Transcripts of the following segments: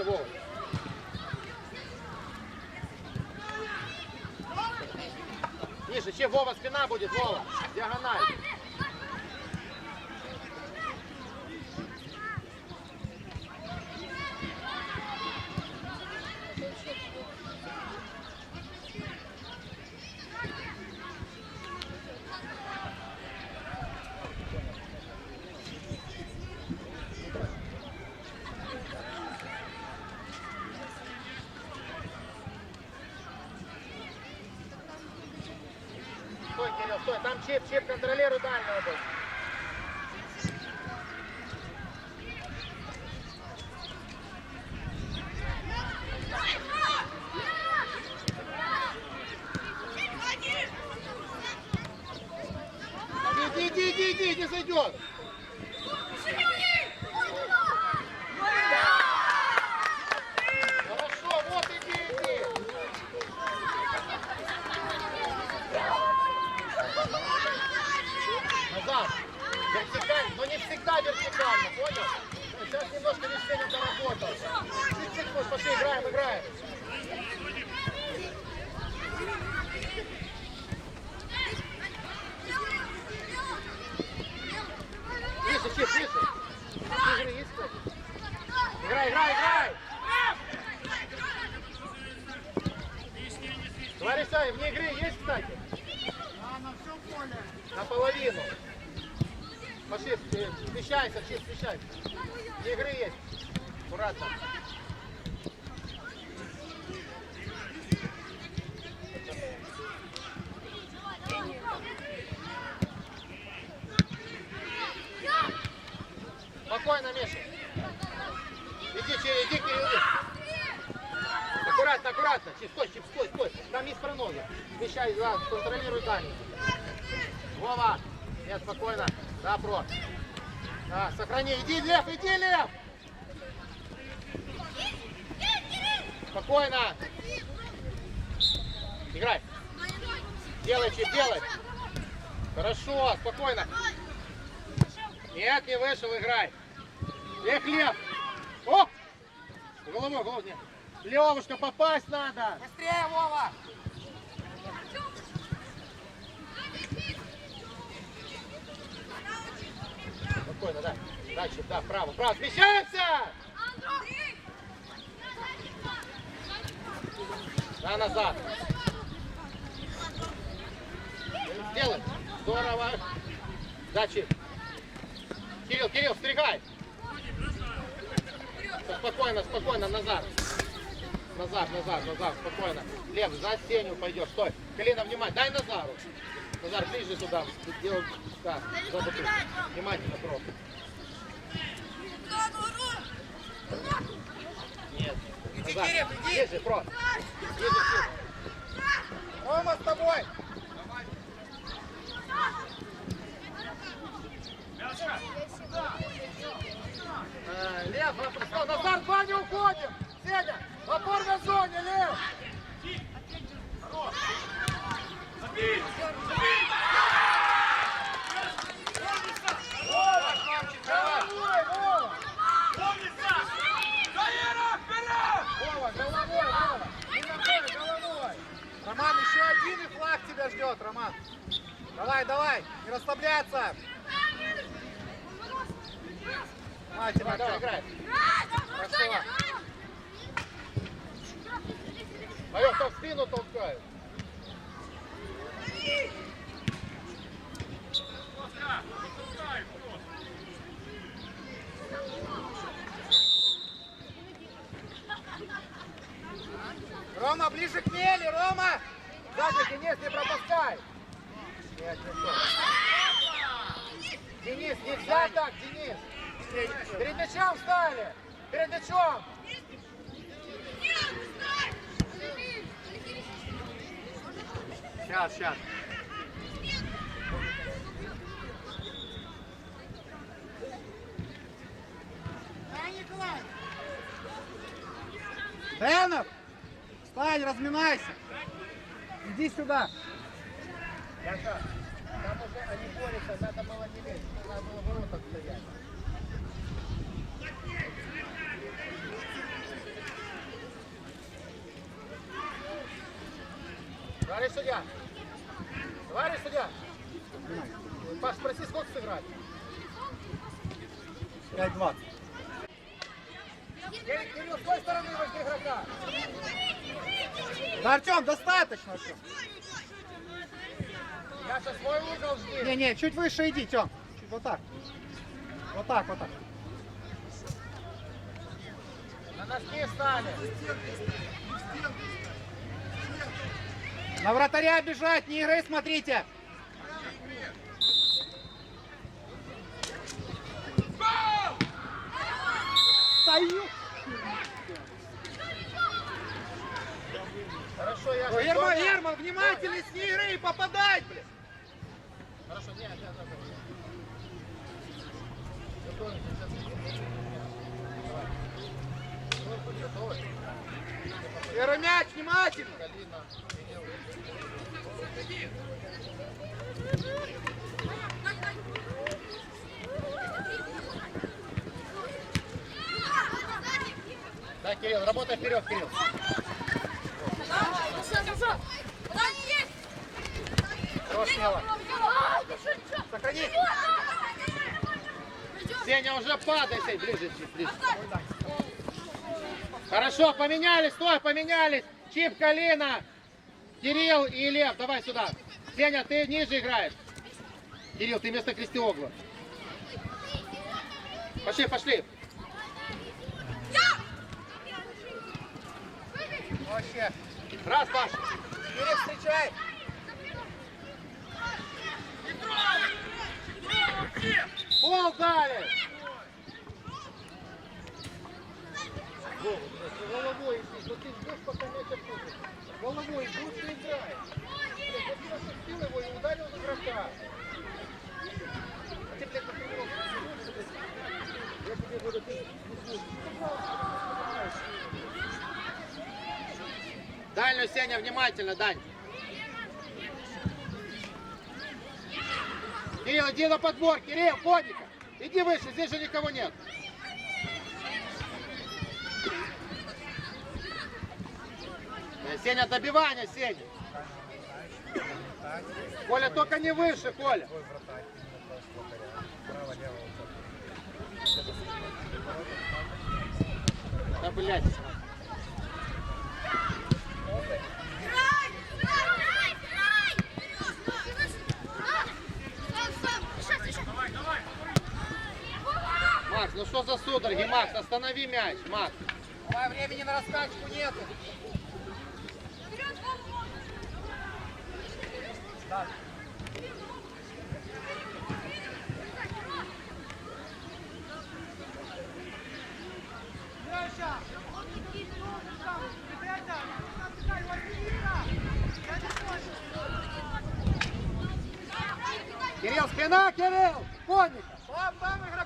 Меняйся, Вова. Ниже, че, Вова, спина будет, Вова. Диагональ. Стой, Кирилл, стой. Там чип, чип, контролируй дальнего будет. Иди, иди, не зайдет. Хорошо, вот иди, иди. Назад. Вертикально, но не всегда вертикально, понял? Сейчас немножко весенний доработал. Чуть-чуть, пошли, играем, играем. Тише, тише, тише. Игры есть, кстати? Играй, играй, играй! Товарищ Саев, вне игры есть, кстати? Наполовину. Пошли, э, смещайся, чист, смещайся. Вне игры есть. Аккуратно. Спокойно, Миша. Иди, Чи- иди, Кирилл. Аккуратно, аккуратно. Чип, стой, чип, стой, стой. Там есть пронога. Смещай, да, контролируй дальний. Вова. Нет, спокойно. Да, про. Да, сохрани. Иди, Лев, иди, Лев. Спокойно. Играй. Делай, чип, делай. Хорошо, спокойно. Нет, не вышел, играй. Эх, Лев. О! Головой, головой. Левушка, попасть надо. Быстрее, Вова! Спокойно, да. Дальше, да, вправо, вправо. Смещаемся! Да, назад. Сделай. Здорово. Дачи. Кирилл, Кирилл, стригай. Спокойно, спокойно, назад. Назад, назад, назад, спокойно. Лев, за сеню пойдешь. Стой. Колено, внимание. Дай Назару. Назар, ближе туда. За бутылку. Внимательно, просто. Нет. Иди, Назад. Кирилл, иди. Ближе, про. Ближе. Рома с тобой! Э, Лев. Назар, два не уходим. Сеня, в опорной зоне, Лев. Вова, Мальчик, давай. Вова, Вова, головой, Вова. Не ногой, головой. Роман, еще один и флаг тебя ждет, Роман. Давай, давай, не расслабляться. Давай, давай, Артем. играй. Хорошо. Там в спину толкают. Рома, ближе к Неле, Рома! Сзади, Денис, не пропускай. Нет, не то. Денис, нельзя так, Денис. Перед Перед мячом. Сейчас, сейчас. Энов! Встань, разминайся! Иди сюда! Яша, там уже они борются, надо было не лезть, надо было в воротах стоять. Товарищ судья! Товарищ судья! Паш, спроси, сколько сыграть? 5-20. Кирилл, с той стороны возьми игрока! Да, Артем, достаточно! Артем. Я сейчас свой угол жди! Не-не, чуть выше иди, Тем. Чуть вот так. Вот так, вот так. На носки стали. На вратаря бежать, не игры смотрите. Стою. Хорошо, я Герман, Герман, внимательность, не игры и попадать, блин. Хорошо, нет, нет, нет. Готовимся, сейчас. Первый мяч, внимательно. Да, Кирилл, работай вперед, Кирилл. Хорош, смело. Сохрани. Сеня, уже падай, Сень, ближе, ближе. Хорошо, поменялись, стой, поменялись. Чип, Калина, Кирилл и Лев, давай сюда. Сеня, ты ниже играешь. Кирилл, ты вместо Крестиогла. Пошли, пошли. Вообще. Раз, Паш. Кирилл, встречай. Пол дали. Блядь, головой иди, ну ты ждешь, пока мяч опустится. Головой иди, лучше играй. Блядь, вот отпустил его и ударил в игрока. А ты. Я тебе говорю, ты. Дальнюю, Сеня, внимательно, Дань. Кирилл, иди на подбор, Кирилл, Коника. Иди выше, здесь же никого нет. Э, Сеня, добивание, Сеня. Коля, только не выше, Коля. Да, блядь. Макс, ну что за судороги, Макс, останови мяч, Макс. Давай, времени на раскачку нету. Кирилл, спина, Кирилл! Конника! Там, там игроков.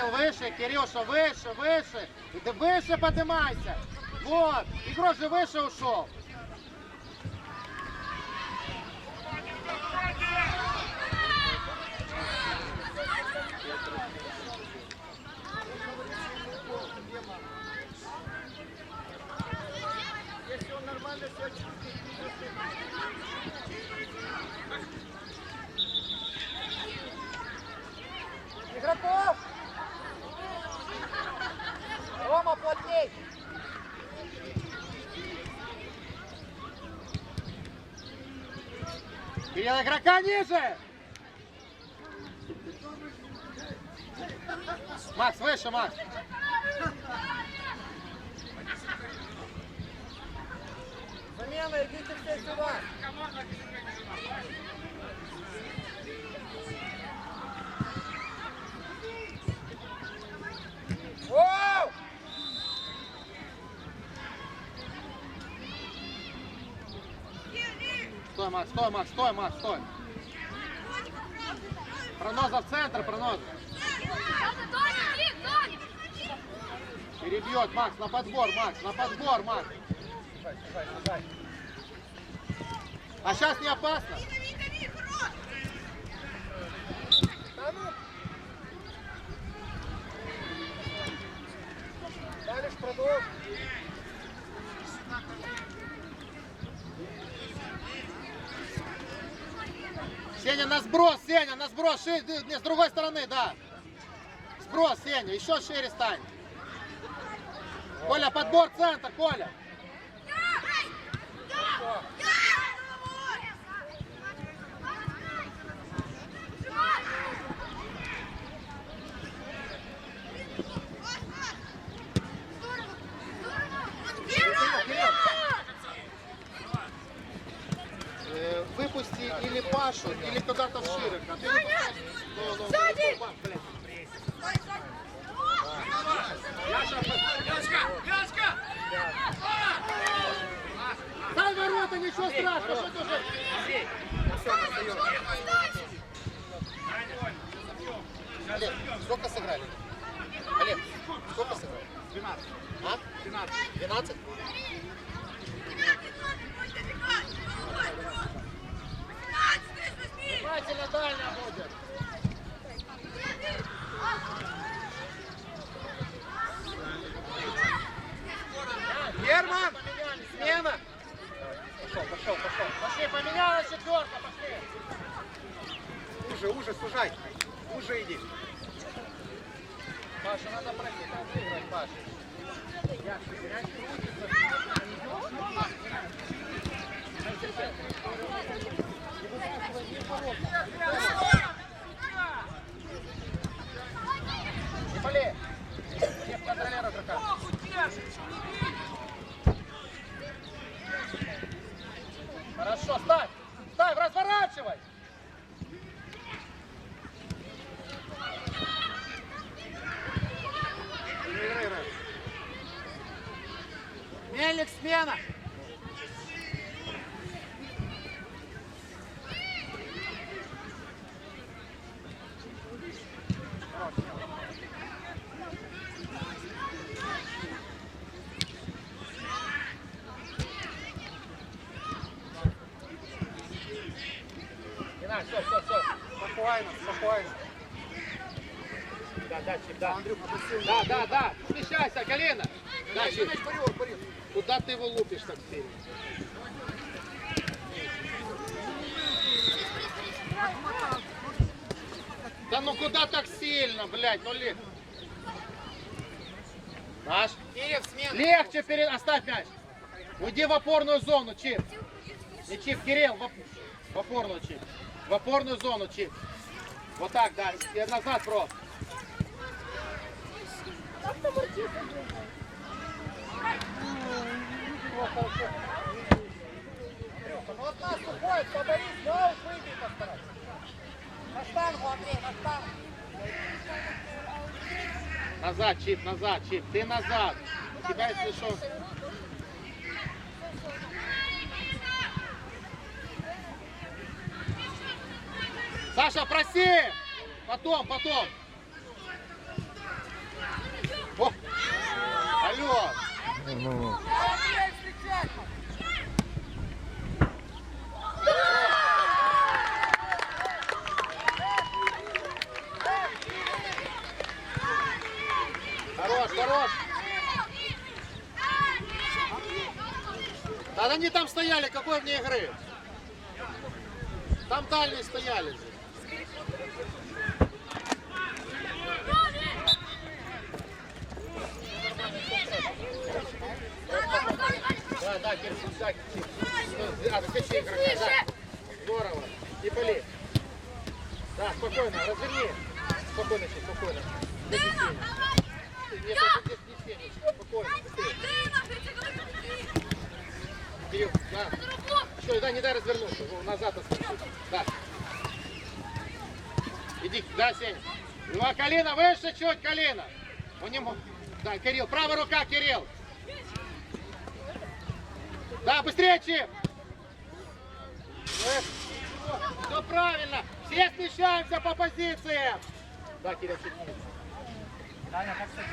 Кирилл, выше, Кирюша, выше, выше. И ты выше поднимайся. Вот, игрок же выше ушел. Игроков. Кирилл, игрока ниже! Макс, выше, Макс. Замена, идите все сюда. Воу! Стой, Макс, стой, Макс, стой. Проноза в центр, проноза. Перебьет, Макс, на подбор, Макс, на подбор, Макс. А сейчас не опасно. Да. Дальше продолжь. Сеня, на сброс, Сеня, на сброс. Ши- ты- не, с другой стороны, да. Сброс, Сеня, еще шире стань. Коля, подбор центр, Коля. Э, выпусти или Пашу, или куда-то в Широк. А ты выпускаешь- Ну, ну, Сзади! ну, блин. Дай ворота, ничего страшного, что ты уже... Олег, сколько сыграли? Олег, сколько сыграли? 12. А? 12. 12? Внимательно дальняя будет. Герман! Смена! Пошел, пошел, пошел. Пошли, поменялась четверка, пошли. Уже, уже, сужай. Уже иди. Паша, надо пройти, там выиграть, Паша. Не болей. Не контролируй игрока. Хорошо, ставь. Ставь, разворачивай. Играй, играй. Мельник, смена! Не надо, все, все, все. Спокойно, спокойно. Да, да, да. Да, да. Смещайся, колено. Да, Мяч, Чип. мяч, Борис, Борис. Куда ты его лупишь так сильно? Да ну куда так сильно, блядь, ну ли. Наш. Легче перед... Оставь мяч. Уйди в опорную зону, Чип. Не Чип, Кирилл, в, оп- в опорную, Чип. В опорную зону, Чип. Вот так, да. И назад просто. Вот нас уходит, поборись, гол выбей постарайся. На штангу, Андрей, на штангу. Назад, Чип, назад, Чип. Ты назад. Тебя если что... Саша, проси! Потом, потом. Встречай! Хорош, хорош! Да они там стояли, какой вне игры? Там дальние стояли. Да, да, Кирилл, да, Кирилл. А, скачи игрока, да. Здорово. И поли. Да, спокойно, разверни. Спокойно, Чик, спокойно. Тени. Нет, здесь не тени. Спокойно, быстрее. Да. Еще, да, не дай развернуться. Назад отскочи. Да. Иди, да, Сень. Два колено, выше чуть колено. У него. Да, Кирилл, правая рука, Кирилл. Да, быстрее, Чип. Все правильно. Все смещаемся по позициям. Да, Кирилл, чуть. Даня, как кстати.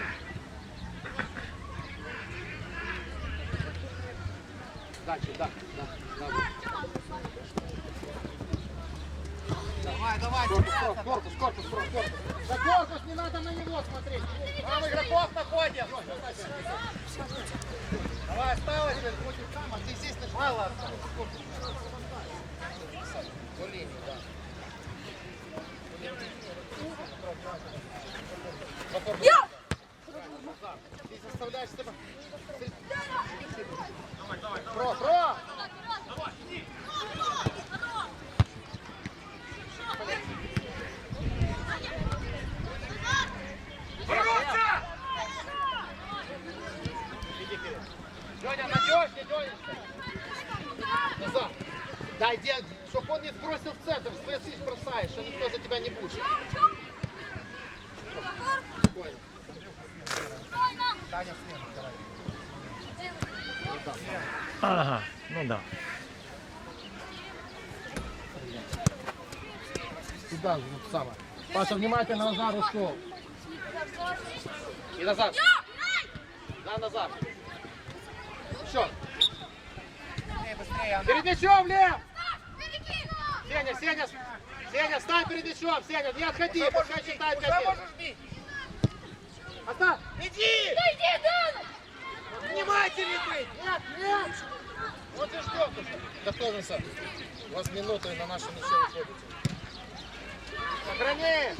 Дальше, да, да, да. Давай, давай, Корпус, корпус, корпус, корпус, корпус, корпус. Да корпус, не надо на него смотреть. Там игроков находим. Давай, осталось, будет там, а ты здесь ладно. По линии, да. Запор. Ты заставляешь себя... Про, про! Иди вперед. Леня, надежнее, Ленечка. Назад. Дай, дед, чтобы он не сбросил в центр, стоишь, бросаешь, а никто за тебя не будет. Ага, ну да. Сюда, вот самое. Паша, внимательно назад ушел. И назад. Да, назад. Все. Быстрее, быстрее, Андрей. Перед мячом, Лев! Сеня, Сеня, Сеня, стань перед мячом, Сеня, не отходи, Уже пускай считает уже конец. можешь бить. Оставь! Иди! Внимательней быть. Нет, нет! Вот и ждем. Готовимся. У вас минуты на нашем мяче выходите. Сохрани!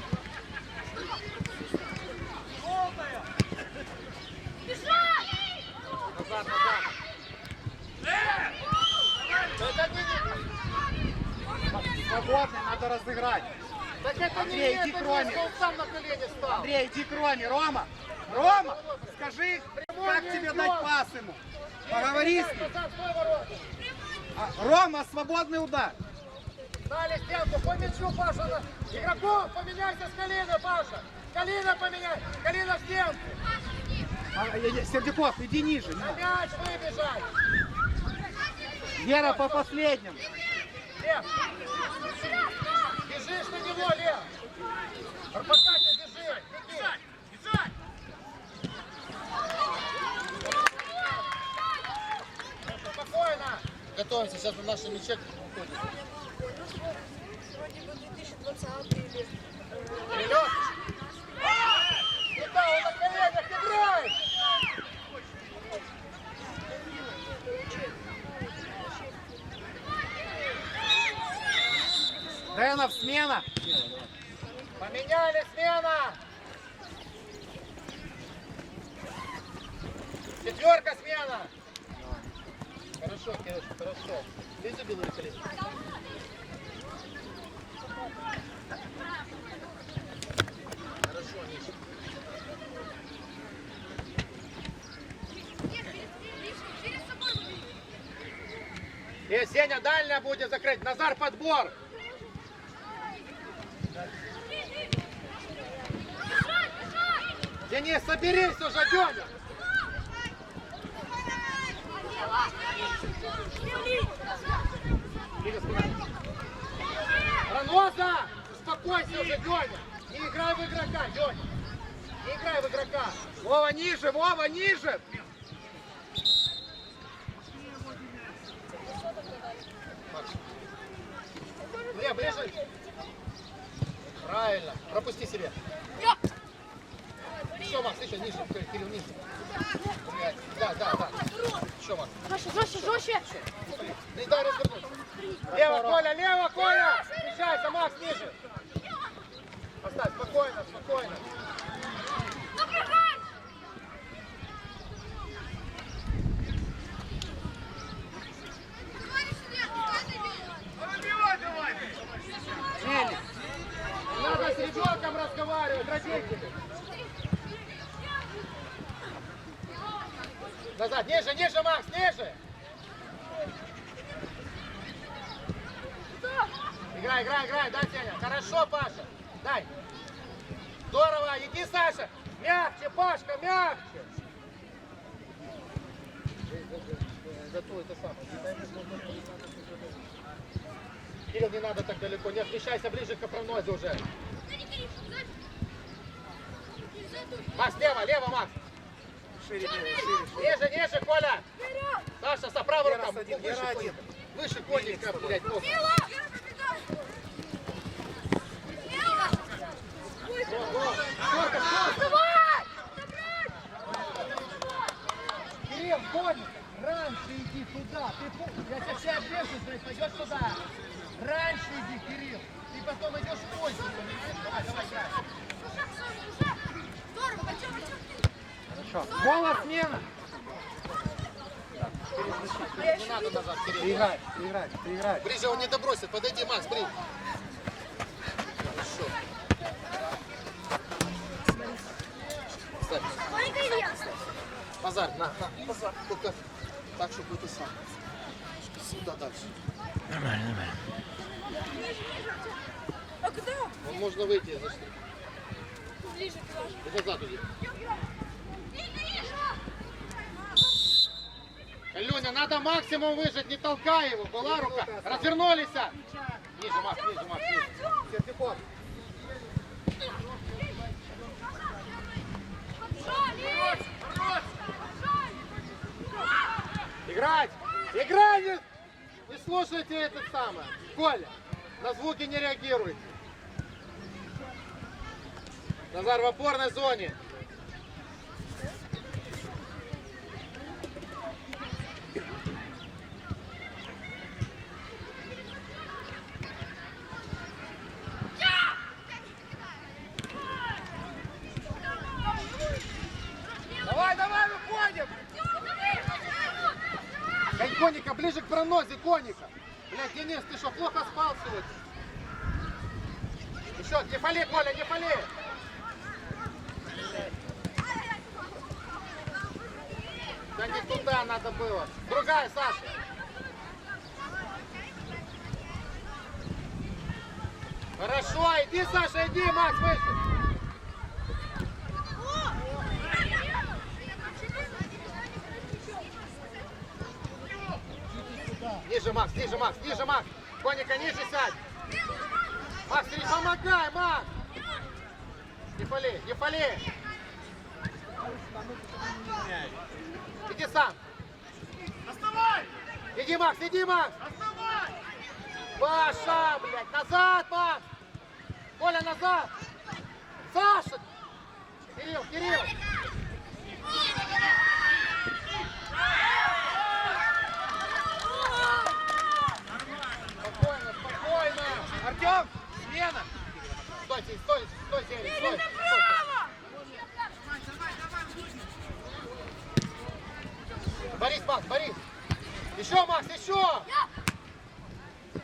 Назад, назад. Это не... Свободный, надо разыграть. Так это Андрей, не иди к Роме. что он сам на колени стал. Андрей, иди к Роме. Рома, Рома, скажи, как тебе дать пас ему. Поговори с ним. А, Рома, свободный удар. Дали стенку, по мячу, Паша. Игроков, поменяйся с колена, Паша. Колено поменяй, колено в стенку. А, э, э, Сердюков, иди ниже. На мяч выбежать. Вера по последнему. Лев. Бежишь на него, Лев. Готовимся, сейчас на нашем мяче уходит. Вроде бы 2020 или... Перелет. Куда он на коленях играет? Денов, смена. Поменяли смена. Четверка смена. Хорошо, Кирюш, хорошо. Ты забил колени. Хорошо, Миша. Э, Сеня, дальняя будет закрыть. Назар, подбор. Денис, соберись уже, Деня. Раноза! Успокойся уже, Деня. Не играй в игрока, Деня. Не играй в игрока. Вова, ниже, Вова, ниже. Лев, ближе. Правильно. Пропусти себе. Еще, Макс, еще ниже. Кирилл, ниже. Блядь. Да, да, да. Еще, Макс. Жестче, жестче, жестче. Не дай развернуться. Лево, Коля, лево, Коля! Встречайся, Макс, ниже. Поставь, спокойно, спокойно. Надо с ребенком разговаривать, родители. Назад, ниже, ниже, Макс, ниже. Играй, играй, играй, дай, Сеня. Хорошо, Паша. Дай. Здорово, иди, Саша. Мягче, Пашка, мягче. Зато это самое. Кирилл, не надо так далеко. Не смещайся ближе к прогнозе уже. Макс, лево, лево, Макс. Шире, шире, шире. Ниже, ниже, Коля. Саша, со правой рукой. один, Выше, один. Выше коника, блядь, нос. Кирилл, Коник, раньше иди туда. Ты, я тебя все обрежу, блядь, пойдешь туда. Раньше иди, Кирилл. Ты потом идешь в поздний, понимаешь? Давай, давай, Хорошо. Голос смена. Не надо назад, Кирилл. Играй, ты играй. Ближе он не добросит. Подойди, Макс, ближе. Хорошо. Ставь. Базар, на, на, базар. Только так, чтобы ты сам. Сюда дальше. Нормально, нормально. А куда? Вон можно выйти, зашли. Ближе к вашему. И назад иди. Леня, надо максимум выжать, не толкай его. Была рука. Развернулись. Ниже, Макс, ниже, Макс, ниже. Играть! Играй! Не, не слушайте этот самый. Коля, на звуки не реагируйте. Назар в опорной зоне. Давай, давай, выходим. Гань коника ближе к пронозе коника. Блядь, Денис, ты что, плохо спал сегодня? Еще, не фали, Коля, не фали. Да не туда надо было. Другая, Саша. Хорошо, иди, Саша, иди, Макс, выше. Ниже, Макс, ниже, Макс, ниже, Макс. Коника, ниже сядь. Макс, не помогай, Макс. Не фали, не фали. Иди сам. Иди, Макс, иди, Макс. Паша, блядь, назад, Макс. Коля, назад. Саша. Кирилл, Кирилл. Спокойно, спокойно. Артем, смена. Стойте, стой, стой, Серый, стой. стой. Борис, Макс, Борис. Еще, Макс, еще.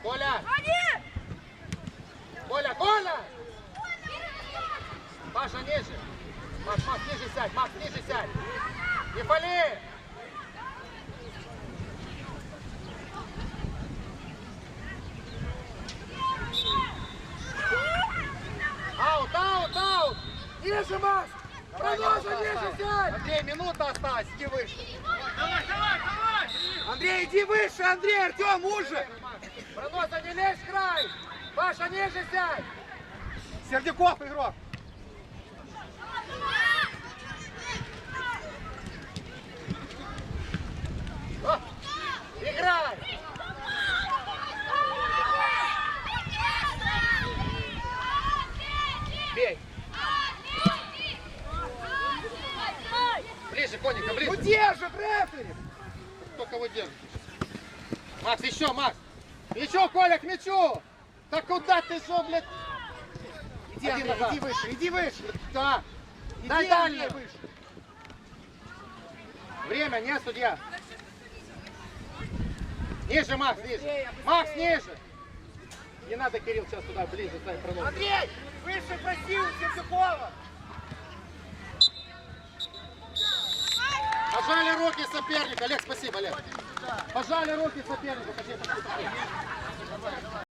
Коля. Коля, Коля. Паша, ниже. Макс, Макс, ниже сядь, Макс, ниже сядь. Не фали. Ниже, Макс. Проноза, ниже сядь. Андрей, минута осталась, иди выше. Андрей, иди выше, Андрей, Артем, уже. Проноза, не лезь в край. Паша, ниже сядь. Сердюков, игрок. Играй. Бей. Ближе, коника, Ну ближе. держит, рефери. Кто кого держит? Макс, еще, Макс. Еще, Коля, к мячу. Да куда ты что, блядь? Иди, Один Андрей, иди выше, иди выше. Да. Иди, Дай дальнюю. выше. Время, не, судья. Ниже, Макс, ниже. Макс, ниже. Не надо, Кирилл, сейчас туда ближе, ставь пронос. Андрей, выше просил Сердюкова. Пожали руки соперника. Олег, спасибо, Олег. Пожали руки сопернику.